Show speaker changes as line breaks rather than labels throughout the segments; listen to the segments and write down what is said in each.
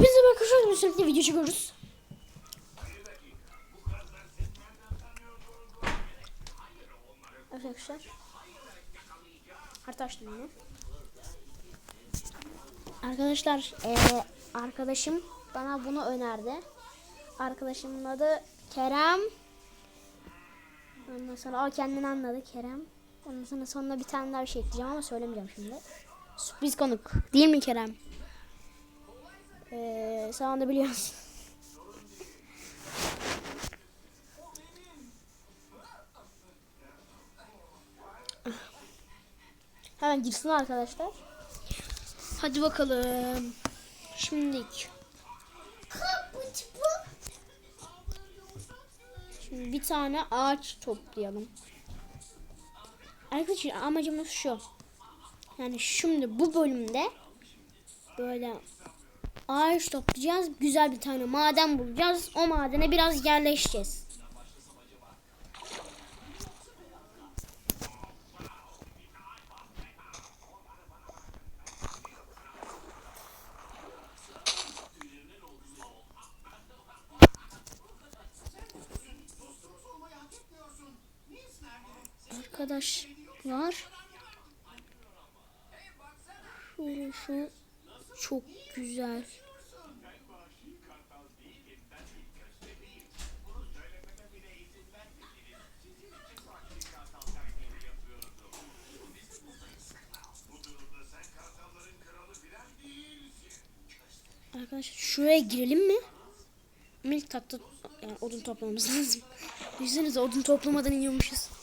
Hepinize bakıyoruz. Bir sürekli video çekiyoruz. Arkadaşlar. Açtım yine. Arkadaşlar eee, arkadaşım bana bunu önerdi. Arkadaşımın adı Kerem. Ondan sonra o kendini anladı Kerem. Ondan sonra sonuna bir tane daha bir şey ekleyeceğim ama söylemeyeceğim şimdi. Sürpriz konuk. Değil mi Kerem? Ee, sen onu biliyorsun. Hemen girsin arkadaşlar. Hadi bakalım. Şimdilik. Şimdi bir tane ağaç toplayalım. Arkadaşlar amacımız şu. Yani şimdi bu bölümde böyle ağaç toplayacağız. Güzel bir tane maden bulacağız. O madene biraz yerleşeceğiz. Arkadaşlar şöyle şu çok güzel. Arkadaşlar şuraya girelim mi? Milk tatlı yani odun toplamamız lazım. Düşünsenize odun toplamadan iniyormuşuz.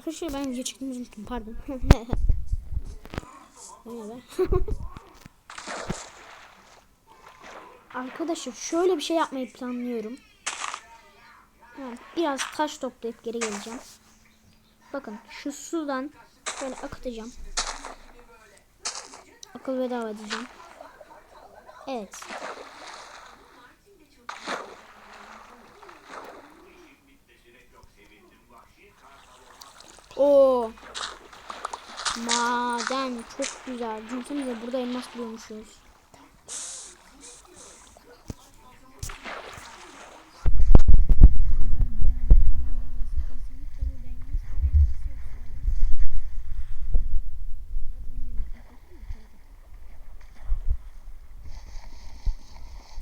Arkadaşlar ben çekmeyi unuttum pardon. Arkadaşlar şöyle bir şey yapmayı planlıyorum. Yani biraz taş toplayıp geri geleceğim. Bakın şu sudan böyle akıtacağım. Akıl bedava diyeceğim. Evet. Oo. Maden çok güzel. Düşünsenize burada elmas buluyormuşuz.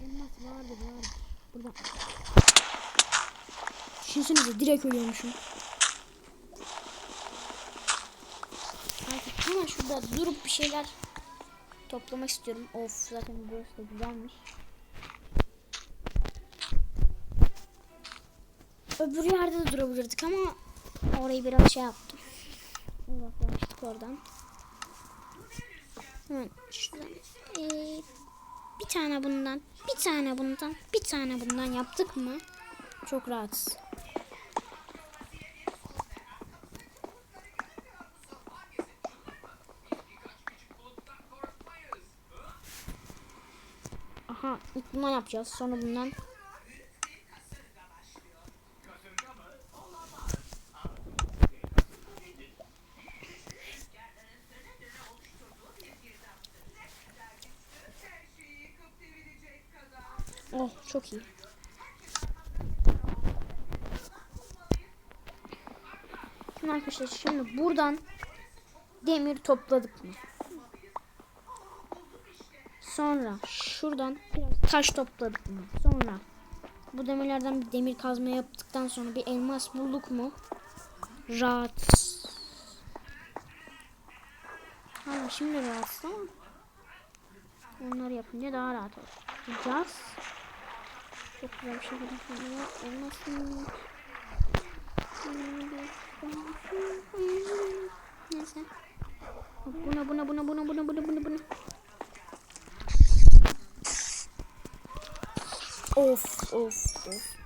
Elmas vardı vardı. Burada. Düşünsenize direkt ölüyormuşum. Artık hemen şurada durup bir şeyler toplamak istiyorum. Of zaten burası da güzelmiş. Öbür yerde de durabilirdik ama orayı biraz şey yaptım. Uzaklaştık oradan. Hemen şuradan ee, bir tane bundan, bir tane bundan, bir tane bundan yaptık mı? Çok rahatsız. Aha ilk bundan yapacağız. Sonra bundan. Oh çok iyi. Şimdi arkadaşlar şimdi buradan demir topladık mı? Sonra şuradan biraz taş topladık mı? Sonra bu demirlerden bir demir kazma yaptıktan sonra bir elmas bulduk mu? rahat. Hala şimdi rahatsız ama onları yapınca daha rahat olacağız. Çok güzel bir şekilde şöyle olmasın. Neyse. Buna buna buna buna buna buna buna buna. Of of of.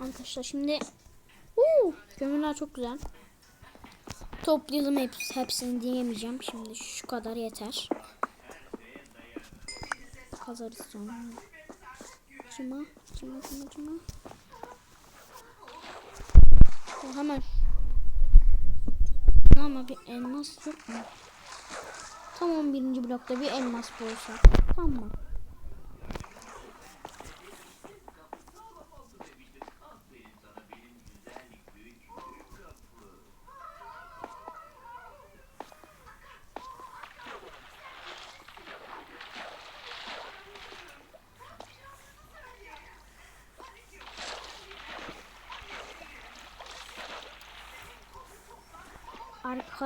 Arkadaşlar şimdi Uuu, kömürler çok güzel. Toplayalım hepsi, hepsini diyemeyeceğim. Şimdi şu kadar yeter. Kazarız sonra. Cıma, cıma, cıma, cıma. O hemen. Ama bir elmas yok mu? Tam 11. blokta bir elmas bulsa. Tamam.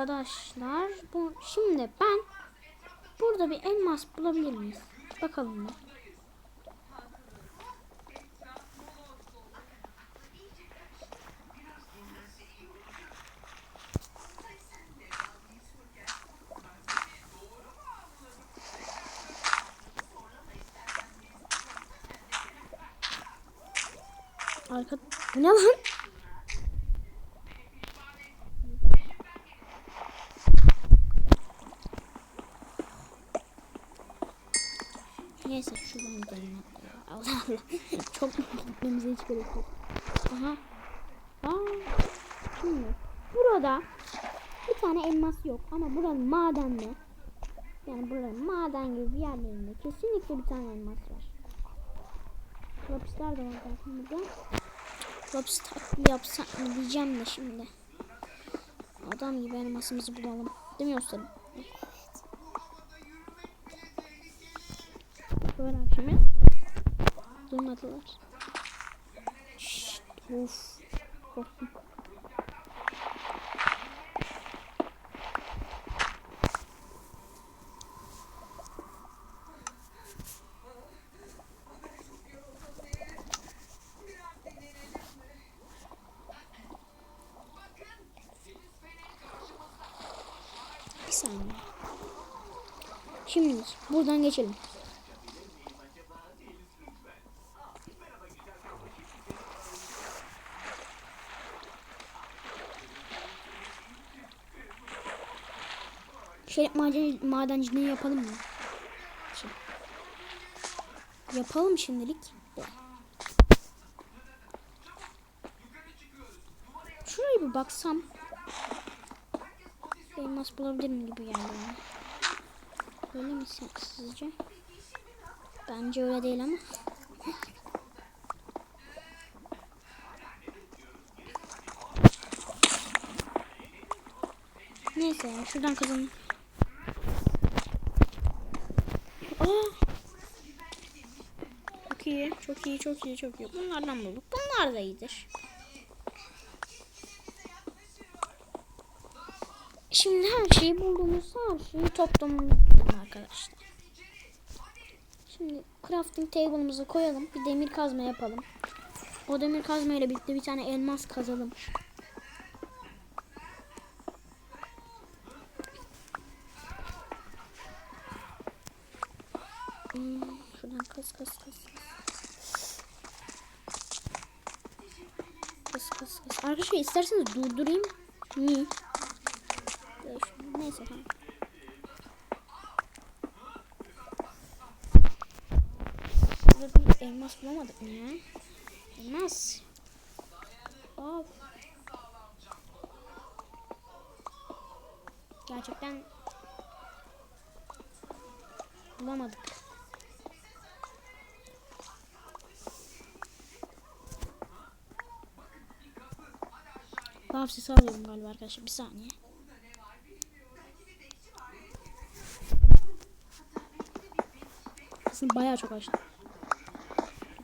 Arkadaşlar bu şimdi ben burada bir elmas bulabilir miyiz? Bakalım bir. Arka ne lan? Neyse şuradan gidelim. Allah Allah. Çok gitmemize hiç gerek yok. Aha. Aa. Şimdi burada bir tane elmas yok ama buranın madenli. Yani buranın maden gibi bir yerlerinde kesinlikle bir tane elmas var. Lapisler de var zaten burada. Lapis takli yapsak mı diyeceğim de şimdi. Adam gibi elmasımızı bulalım. Değil mi Yostarım? Şimdi. Durmadılar. Şşt, of. Korktum. Bir saniye. Şimdi buradan geçelim. Şey maden, madenciliği yapalım mı? Şey. Yapalım şimdilik. Şuraya bir baksam. Elmas bulabilirim gibi geldi bana. Öyle mi sizce? Bence öyle değil ama. Neyse ya şuradan kazanın. Aa! Çok iyi, çok iyi, çok iyi, çok iyi. Bunlardan bulduk. Bunlar da iyidir. Şimdi her şeyi bulduğumuz her şeyi toplamamız arkadaşlar. Şimdi crafting table'ımızı koyalım. Bir demir kazma yapalım. O demir kazma ile birlikte bir tane elmas kazalım. İsterseniz durdurayım. Mi? Neyse tamam. Burada bir elmas bulamadık mı ya? Elmas. Of. Gerçekten bulamadık. Sesi alıyorum galiba arkadaşlar. Bir saniye. Aslında bayağı çok açtım.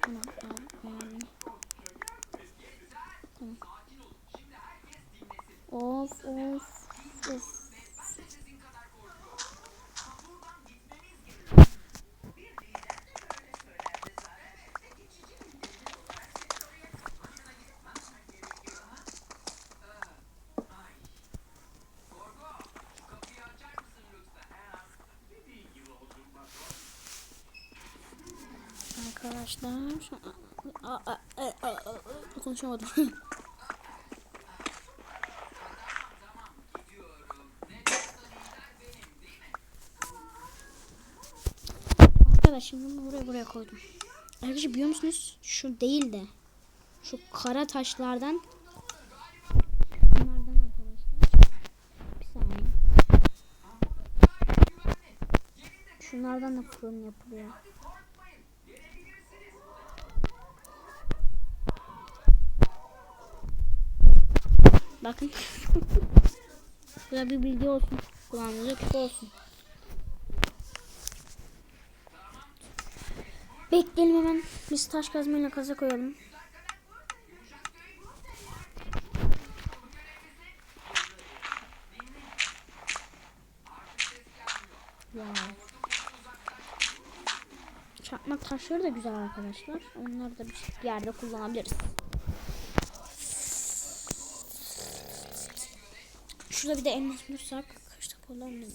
Tamam. Tamam. Tamam. Of of of. Arkadaşlar aa, aa, aa, aa, konuşamadım. Arkadaşlar bunu buraya buraya koydum. Arkadaşlar biliyor musunuz? Şu değil de şu kara taşlardan bunlardan arkadaşlar. Bir saniye. Şunlardan da fırın yapılıyor. Bakın. Bu bir bilgi olsun. Kulağınıza küp olsun. Bekleyelim hemen. Biz taş kazmayla kaza koyalım. Çakmak taşları da güzel arkadaşlar. Onları da bir yerde kullanabiliriz. Şurada bir de elmas bulursak kaç dakika olur mu?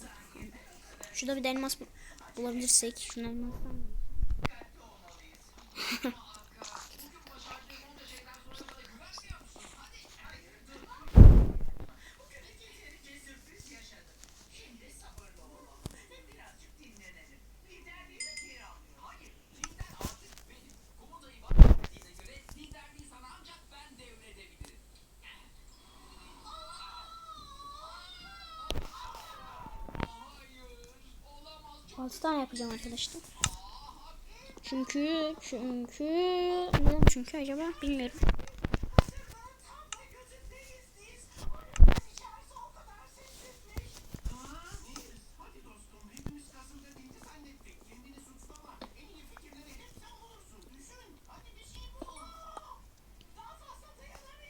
Şurada bir de elmas bul- bulabilirsek şunu elmastan 6 tane yapacağım arkadaşlar. Çünkü çünkü neden çünkü acaba bilmiyorum.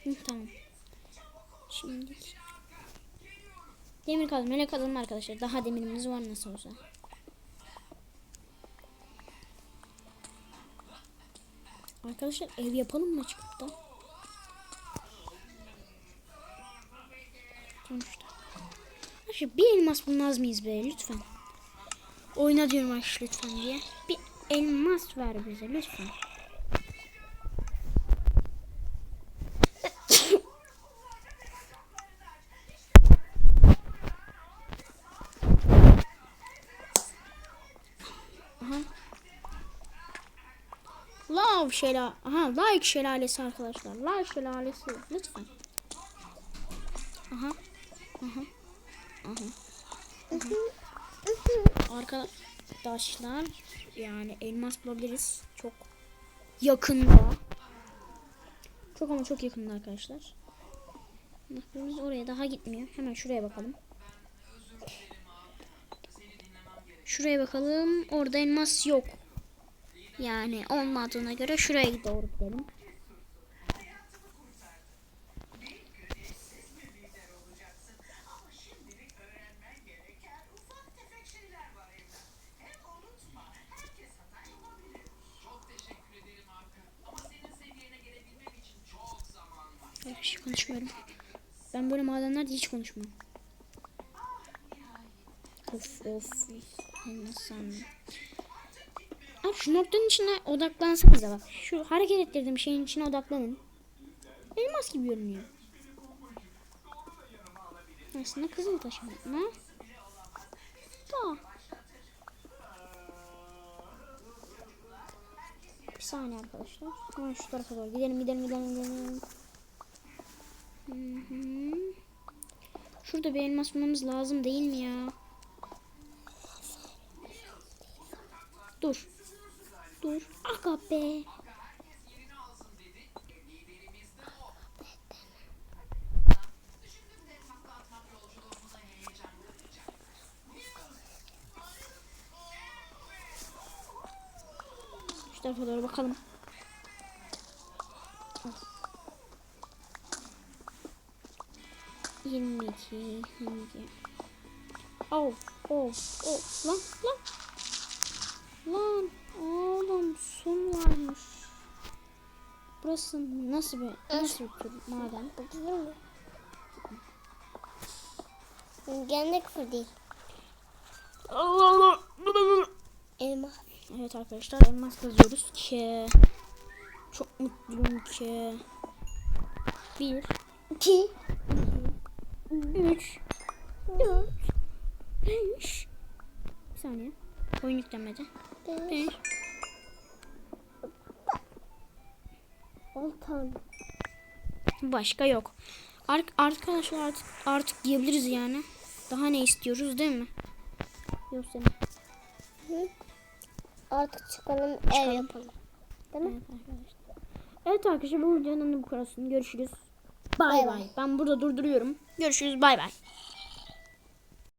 Hı, tamam. Şimdi demir kazma ile kazalım arkadaşlar. Daha demirimiz var nasıl olsa. Arkadaşlar ev yapalım mı çıkıp da? Sonuçta. Bir elmas bulmaz mıyız be lütfen? Oyna diyorum arkadaşlar lütfen diye. Bir elmas ver bize lütfen. Aha. Lav şelale. Aha like şelalesi arkadaşlar. Like şelalesi. Lütfen. Aha. Aha. Aha. Aha. Arkadaşlar yani elmas bulabiliriz. Çok yakında. Çok ama çok yakında arkadaşlar. Biz oraya daha gitmiyor. Hemen şuraya bakalım. Şuraya bakalım. Orada elmas yok. Yani olmadığına göre şuraya doğru gidelim. Hiç konuşmuyorum. Ben böyle madenlerde hiç konuşmam. Of of. Sandım. Şu noktanın içine odaklansanıza bak. Şu hareket ettirdiğim şeyin içine odaklanın. Elmas gibi görünüyor. Aslında kızıl taş mı? Da. Bir saniye arkadaşlar. Hemen şu tarafa doğru gidelim gidelim gidelim gidelim. Şurada bir elmas bulmamız lazım değil mi ya? Dur dur. Aga be. Şu bakalım. Yirmi iki, yirmi iki. Oh, oh, oh, lan, lan. Lan, oğlum sun varmış. Burası nasıl bir, nasıl bir tur maden?
Gene küfür değil.
Allah Allah.
Elma.
Evet arkadaşlar elmas kazıyoruz ki çok mutluyum ki bir,
İki.
üç, dört, beş. Bir saniye. Oyun yüklenmedi.
Beş. On tane.
Başka yok. Ar- arkadaşlar artık artık diyebiliriz yani. Daha ne istiyoruz değil mi? Yok senin.
Hı? Artık çıkalım ev
Çıkalım.
yapalım. Değil mi?
Evet arkadaşlar. Evet arkadaşlar bu videonun bu kadar. Görüşürüz. Bay.
bay.
Ben burada durduruyorum. Görüşürüz. Bay bay.